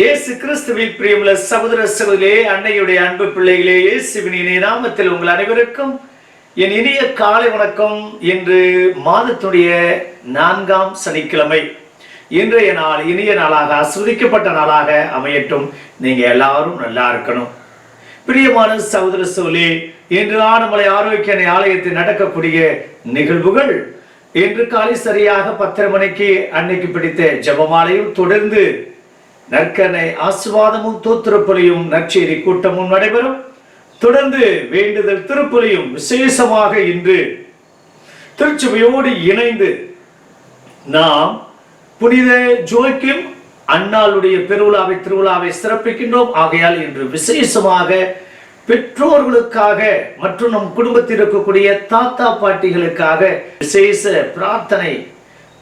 இயேசு கிறிஸ்துவில் பிரியமுள்ள சகோதர சகோதரே அன்னையுடைய அன்பு பிள்ளைகளே இயேசுவின் இணைய நாமத்தில் உங்கள் அனைவருக்கும் என் இனிய காலை வணக்கம். இன்று மாதத்துடைய நான்காம் சனிக்கிழமை. இன்றைய நாள் இனிய நாளாக ஆஸ்வதிக்கப்பட்ட நாளாக அமையட்டும். நீங்க எல்லாரும் நல்லா இருக்கணும். பிரியமான சகோதர சோழி இன்று ஆனமலை ஆரோக்கிய ஆலயத்தில் நடக்கக்கூடிய நிகழ்வுகள். இன்று காலை சரியாக பத்தரை மணிக்கு அன்னைக்கு பிடித்த ஜெபமாலையும் தொடர்ந்து நற்கனை ஆசுவாதமும் தோத்திரப்பலியும் நற்செய்தி கூட்டமும் நடைபெறும். தொடர்ந்து வேண்டுதல் திருப்பலியும் விசேஷமாக இன்று திருச்சபையோடு இணைந்து நாம் புனித ஜோக்கிம் அண்ணாளுடைய பெருவிழாவை திருவிழாவை சிறப்பிக்கின்றோம். ஆகையால் இன்று விசேஷமாக பெற்றோர்களுக்காக மற்றும் நம் குடும்பத்தில் இருக்கக்கூடிய தாத்தா பாட்டிகளுக்காக விசேஷ பிரார்த்தனை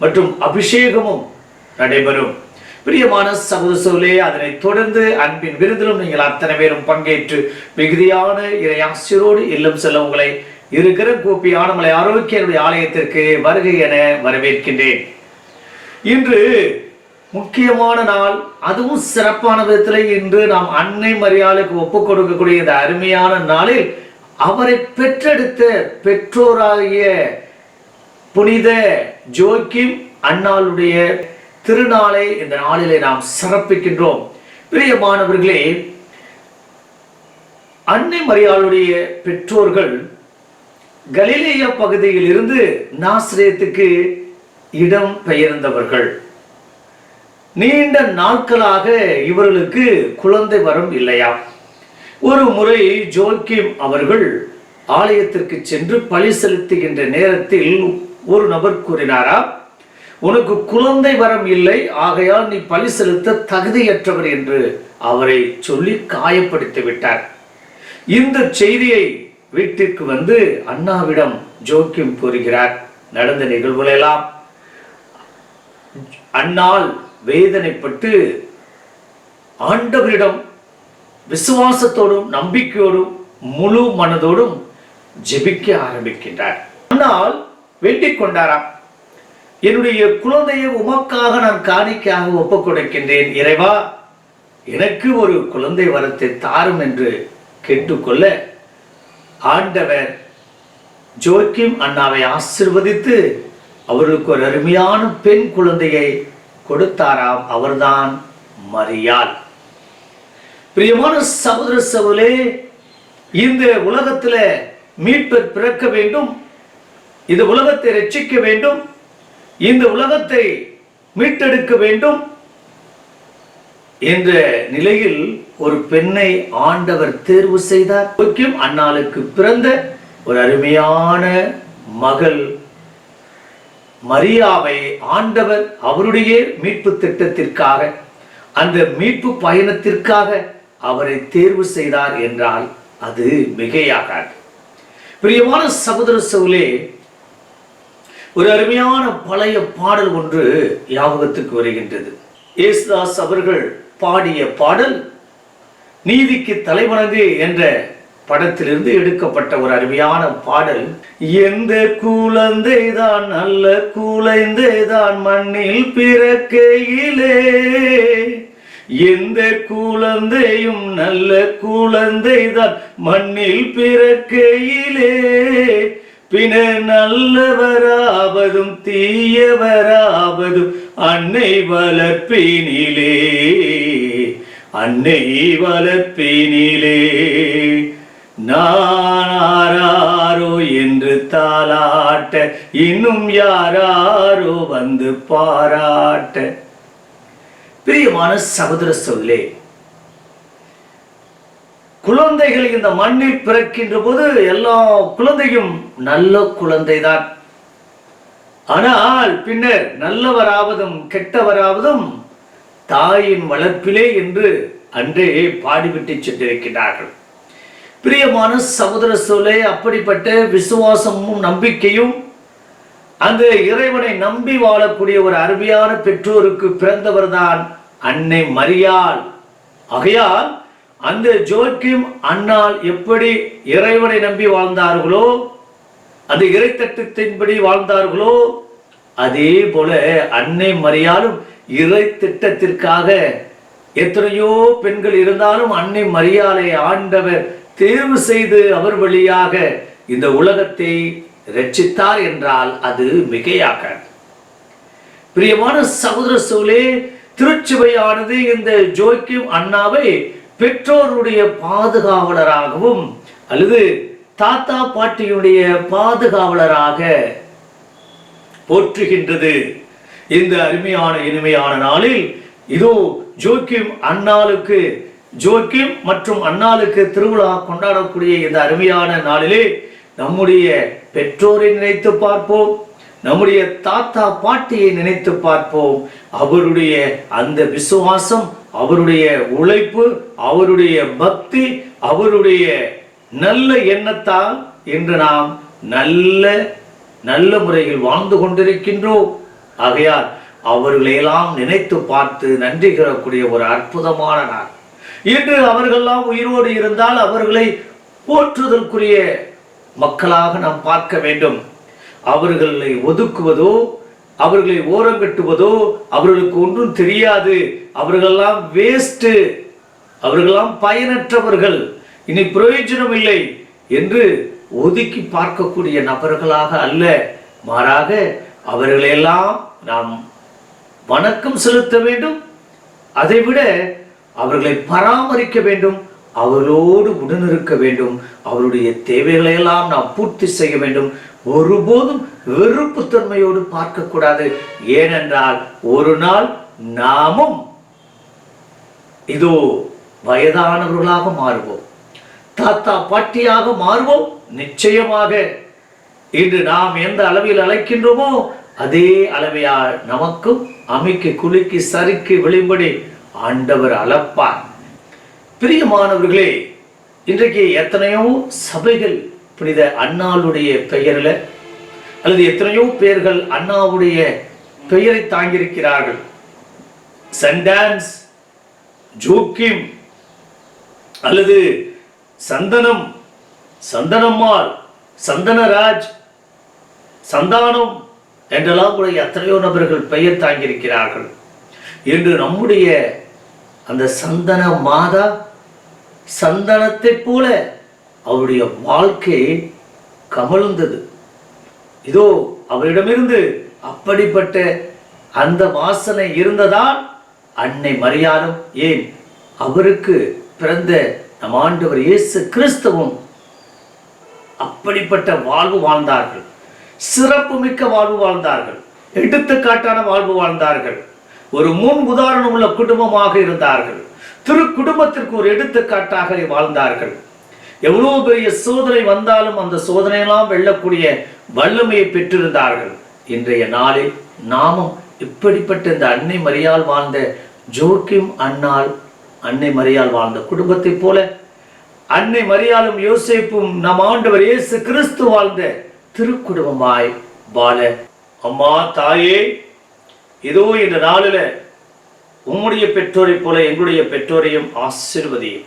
மற்றும் அபிஷேகமும் நடைபெறும். பிரியமான சகோதரே சோலே அதனை தொடர்ந்து அன்பின் விருதிலும் நீங்கள் அத்தனை பேரும் பங்கேற்று மிகுதியான இறை ஆசிரோடு இல்லம் செல்ல உங்களை இருக்கிற கோப்பி ஆனமலை ஆரோக்கியனுடைய ஆலயத்திற்கு வருகை என வரவேற்கின்றேன். இன்று முக்கியமான நாள் அதுவும் சிறப்பான விதத்தில் இன்று நாம் அன்னை மரியாளுக்கு ஒப்பு கொடுக்கக்கூடிய இந்த அருமையான நாளில் அவரை பெற்றெடுத்த பெற்றோராகிய புனித ஜோக்கிம் அண்ணாளுடைய திருநாளை இந்த நாளிலே நாம் சிறப்பிக்கின்றோம். பிரியமானவர்களே அன்னை மரியாளுடைய பெற்றோர்கள் கலிலேய பகுதியில் இருந்து நாசிரியத்துக்கு இடம் பெயர்ந்தவர்கள். நீண்ட நாட்களாக இவர்களுக்கு குழந்தை வரம் இல்லையா? ஒரு முறை ஜோக்கிம் அவர்கள் ஆலயத்திற்கு சென்று பழி செலுத்துகின்ற நேரத்தில் ஒரு நபர் கூறினாரா? உனக்கு குழந்தை வரம் இல்லை ஆகையால் நீ பழி செலுத்த தகுதியற்றவர் என்று அவரை சொல்லி காயப்படுத்தி விட்டார். இந்த செய்தியை வீட்டிற்கு வந்து அண்ணாவிடம் ஜோக்கியம் கூறுகிறார். நடந்த நிகழ்வுகளெல்லாம் அண்ணால் வேதனைப்பட்டு ஆண்டவரிடம் விசுவாசத்தோடும் நம்பிக்கையோடும் முழு மனதோடும் ஜெபிக்க ஆரம்பிக்கின்றார். ஆனால் வேண்டிக் கொண்டாராம். என்னுடைய குழந்தையை உமக்காக நான் காணிக்கையாக ஒப்புக் கொடுக்கின்றேன் இறைவா. எனக்கு ஒரு குழந்தை வரத்தை தாரும் என்று கேட்டுக்கொள்ள ஆண்டவர் ஜோக்கிம் அண்ணாவை ஆசிர்வதித்து அவர்களுக்கு ஒரு அருமையான பெண் குழந்தையை கொடுத்தாராம் அவர்தான் மரியாள். பிரியமான சகோதர சகோதரே இந்த உலகத்தில் மீட்பர் பிறக்க வேண்டும் இந்த உலகத்தை ரட்சிக்க வேண்டும் இந்த உலகத்தை மீட்டெடுக்க வேண்டும் என்ற நிலையில் ஒரு பெண்ணை ஆண்டவர் தேர்வு செய்தார். முக்கியம் அன்னாளுக்கு பிறந்த ஒரு அருமையான மகள் மரியாவை ஆண்டவர் அவருடைய மீட்பு திட்டத்திற்காக அந்த மீட்பு பயணத்திற்காக அவரை தேர்வு செய்தார் என்றால் அது மிகையாகாது. பிரியமான சகோதர சவுலே ஒரு அருமையான பழைய பாடல் ஒன்று ஞாபகத்துக்கு வருகின்றது. ஏசுதாஸ் அவர்கள் பாடிய பாடல் நீதிக்கு தலைவணங்கு என்ற படத்திலிருந்து எடுக்கப்பட்ட ஒரு அருமையான பாடல். எந்த குழந்தை தான் நல்ல குழந்தை தான் மண்ணில் பிறக்கையிலே எந்த குழந்தையும் நல்ல குழந்தை தான் மண்ணில் பிறக்கையிலே பின நல்லவராவதும் தீயவராவதும் அன்னை வளர்ப்பினிலே. அன்னை வளர்ப்பினிலே. நானாரோ என்று தாளாட்ட இன்னும் யாராரோ வந்து பாராட்ட. பிரியமான சகோதர சொல்லே குழந்தைகள் இந்த மண்ணில் பிறக்கின்ற போது எல்லா குழந்தையும் நல்ல குழந்தைதான். ஆனால் பின்னர் நல்லவராவதும் கெட்டவராவதும் தாயின் வளர்ப்பிலே என்று அன்றே பாடிவிட்டு சென்றிருக்கிறார்கள் பிரியமான சகோதர சொல்லே அப்படிப்பட்ட விசுவாசமும் நம்பிக்கையும் அந்த இறைவனை நம்பி வாழக்கூடிய ஒரு அருமையான பெற்றோருக்கு பிறந்தவர்தான் அன்னை மரியாள். ஆகையால் அந்த ஜோக்கிம் அண்ணால் எப்படி இறைவனை நம்பி வாழ்ந்தார்களோ அந்த இறைத்தட்டத்தின்படி வாழ்ந்தார்களோ அதே போல அன்னை மரியாலும் இறை திட்டத்திற்காக எத்தனையோ பெண்கள் இருந்தாலும் அன்னை மரியாதை ஆண்டவர் தேர்வு செய்து அவர் வழியாக இந்த உலகத்தை ரட்சித்தார் என்றால் அது மிகையாகாது. பிரியமான சகோதர சோலே திருச்சுவையானது இந்த ஜோக்கிம் அண்ணாவை பெற்றோருடைய பாதுகாவலராகவும் அல்லது தாத்தா பாட்டியுடைய பாதுகாவலராக போற்றுகின்றது. இந்த அருமையான இனிமையான நாளில் இதோ ஜோக்கிம் அண்ணாளுக்கு ஜோக்கிம் மற்றும் அண்ணாளுக்கு திருவிழா கொண்டாடக்கூடிய இந்த அருமையான நாளிலே நம்முடைய பெற்றோரை நினைத்து பார்ப்போம் நம்முடைய தாத்தா பாட்டியை நினைத்து பார்ப்போம். அவருடைய அந்த விசுவாசம் அவருடைய உழைப்பு அவருடைய பக்தி அவருடைய நல்ல எண்ணத்தால் இன்று நாம் நல்ல நல்ல முறையில் வாழ்ந்து கொண்டிருக்கின்றோம். ஆகையால் அவர்களையெல்லாம் நினைத்து பார்த்து நன்றி கூறக்கூடிய ஒரு அற்புதமான நாள். இன்று அவர்கள்லாம் உயிரோடு இருந்தால் அவர்களை போற்றுதற்குரிய மக்களாக நாம் பார்க்க வேண்டும். அவர்களை ஒதுக்குவதோ அவர்களை ஓரங்கட்டுவதோ அவர்களுக்கு ஒன்றும் தெரியாது. அவர்களெல்லாம் வேஸ்ட்டு அவர்களெல்லாம் பயனற்றவர்கள். இனி பிரயோஜனம் இல்லை என்று ஒதுக்கி பார்க்கக்கூடிய நபர்களாக அல்ல. மாறாக அவர்களையெல்லாம் நாம் வணக்கம் செலுத்த வேண்டும். அதைவிட அவர்களை பராமரிக்க வேண்டும். அவர்களோடு உடனிருக்க வேண்டும். அவருடைய தேவைகளை எல்லாம் நாம் பூர்த்தி செய்ய வேண்டும். ஒருபோதும் வெறுப்புத்தன்மையோடு பார்க்கக்கூடாது. ஏனென்றால் ஒரு நாள் நாமும் இதோ வயதானவர்களாக மாறுவோம். தாத்தா பாட்டியாக மாறுவோம். நிச்சயமாக இன்று நாம் எந்த அளவில் அழைக்கின்றோமோ அதே அளவையால் நமக்கும் அமைக்கு குலுக்கி சறுக்கி விளிம்படி ஆண்டவர் அளப்பார். பிரியமானவர்களே இன்றைக்கு எத்தனையோ சபைகள் புனித அண்ணாளுடைய பெயரில் அல்லது எத்தனையோ பேர்கள் அண்ணாவுடைய பெயரை தாங்கியிருக்கிறார்கள். சண்டான்ஸ் ஜோக்கிம் அல்லது சந்தனம் சந்தனம்மாள் சந்தனராஜ் சந்தானம் என்றெல்லாம் கூட எத்தனையோ நபர்கள் பெயர் தாங்கியிருக்கிறார்கள். என்று நம்முடைய அந்த சந்தன மாதா சந்தனத்தைப் போல அவருடைய வாழ்க்கை கமழ்ந்தது. இதோ அவரிடமிருந்து அப்படிப்பட்ட அந்த வாசனை இருந்ததால் அன்னை மரியாதம் ஏன் அவருக்கு பிறந்த நம் ஆண்டவர் இயேசு கிறிஸ்துவும் அப்படிப்பட்ட வாழ்வு வாழ்ந்தார்கள். சிறப்பு மிக்க வாழ்வு வாழ்ந்தார்கள். எடுத்துக்காட்டான வாழ்வு வாழ்ந்தார்கள். ஒரு முன் உதாரணம் உள்ள குடும்பமாக இருந்தார்கள். திரு குடும்பத்திற்கு ஒரு எடுத்துக்காட்டாக வாழ்ந்தார்கள். எவ்வளவு பெரிய சோதனை வந்தாலும் அந்த சோதனையெல்லாம் வெல்லக்கூடிய வல்லமையை பெற்றிருந்தார்கள். இன்றைய நாளில் நாமும் இப்படிப்பட்ட இந்த அன்னை மரியால் வாழ்ந்த ஜோக்கிம் அன்னால் அன்னை மரியால் வாழ்ந்த குடும்பத்தைப் போல அன்னை மரியாளும் யோசிப்பும் நம் ஆண்டவர் இயேசு கிறிஸ்து வாழ்ந்த திருக்குடும்பமாய் வாழ அம்மா தாயே இதோ இந்த நாளில் உம்முடைய பெற்றோரைப் போல எங்களுடைய பெற்றோரையும் ஆசிர்வதியும்.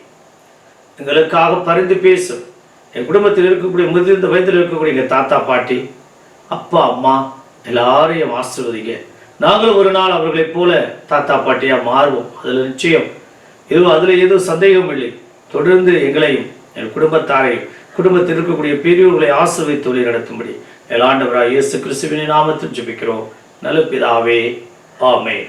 எங்களுக்காக பரிந்து பேசும். என் குடும்பத்தில் இருக்கக்கூடிய முதிர்ந்த வயதில் இருக்கக்கூடிய எங்கள் தாத்தா பாட்டி அப்பா அம்மா எல்லாரையும் ஆசிர்வதிங்க. நாங்களும் ஒரு நாள் அவர்களைப் போல தாத்தா பாட்டியாக மாறுவோம். அதில் நிச்சயம் எதுவும் அதில் எதுவும் சந்தேகம் இல்லை. தொடர்ந்து எங்களையும் என் குடும்பத்தாரையும் குடும்பத்தில் இருக்கக்கூடிய பெரியோர்களை ஆசிர்வதித்து வழி நடத்தும்படி. எலாண்டவராய் இயேசு கிறிஸ்துவின் நாமத்தில் ஜெபிக்கிறோம். நல்ல பிதாவே ஆமென்.